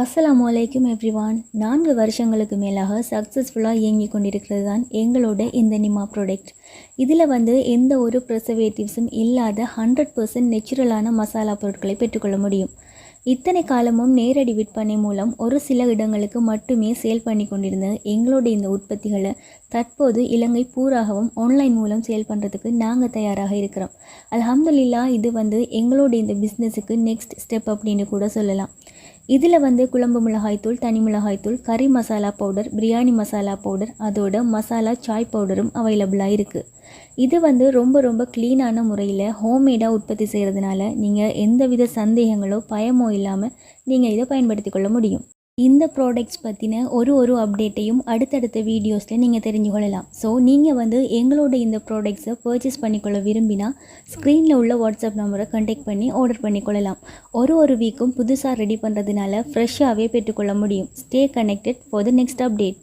அஸ்ஸலாமு அலைக்கும் எவ்ரிவான். நான்கு வருஷங்களுக்கு மேலாக சக்ஸஸ்ஃபுல்லாக இயங்கி கொண்டிருக்கிறது தான் எங்களோட இந்த நிமா ப்ராடக்ட் இதில் வந்து எந்த ஒரு ப்ரிசர்வேட்டிவ்ஸும் இல்லாத ஹண்ட்ரட் பர்சன்ட் நெச்சுரலான மசாலா பொருட்களை பெற்றுக்கொள்ள முடியும். இத்தனை காலமும் நேரடி விற்பனை மூலம் ஒரு சில இடங்களுக்கு மட்டுமே சேல் பண்ணி கொண்டிருந்த எங்களோட இந்த உற்பத்திகளை தற்போது இலங்கை பூராகவும் ஆன்லைன் மூலம் சேல் பண்ணுறதுக்கு நாங்கள் தயாராக இருக்கிறோம். அலமதுல்லா இது வந்து எங்களோட இந்த பிஸ்னஸுக்கு நெக்ஸ்ட் ஸ்டெப் அப்படின்னு கூட சொல்லலாம். இதில் வந்து குழம்பு மிளகாய்த்தூள் தனி மிளகாய்த்தூள் கறி மசாலா பவுடர் பிரியாணி மசாலா பவுடர் அதோட மசாலா சாய் பவுடரும் அவைலபிளாக இருக்குது இது வந்து ரொம்ப ரொம்ப க்ளீனான முறையில் ஹோம்மேடாக உற்பத்தி செய்கிறதுனால நீங்கள் எந்தவித சந்தேகங்களோ பயமோ இல்லாமல் நீங்கள் இதை பயன்படுத்தி கொள்ள முடியும். இந்த ப்ராடக்ட்ஸ் பற்றின ஒரு ஒரு அப்டேட்டையும் அடுத்தடுத்த வீடியோஸில் நீங்கள் தெரிஞ்சு கொள்ளலாம் ஸோ நீங்கள் வந்து எங்களோட இந்த ப்ராடக்ட்ஸை பர்ச்சேஸ் பண்ணிக்கொள்ள விரும்பினா ஸ்க்ரீனில் உள்ள வாட்ஸ்அப் நம்பரை கண்டெக்ட் பண்ணி ஆர்டர் பண்ணிக்கொள்ளலாம். ஒரு ஒரு வீக்கும் புதுசாக ரெடி பண்ணுறதுனால ஃப்ரெஷ்ஷாகவே பெற்றுக்கொள்ள முடியும். Stay connected for the next update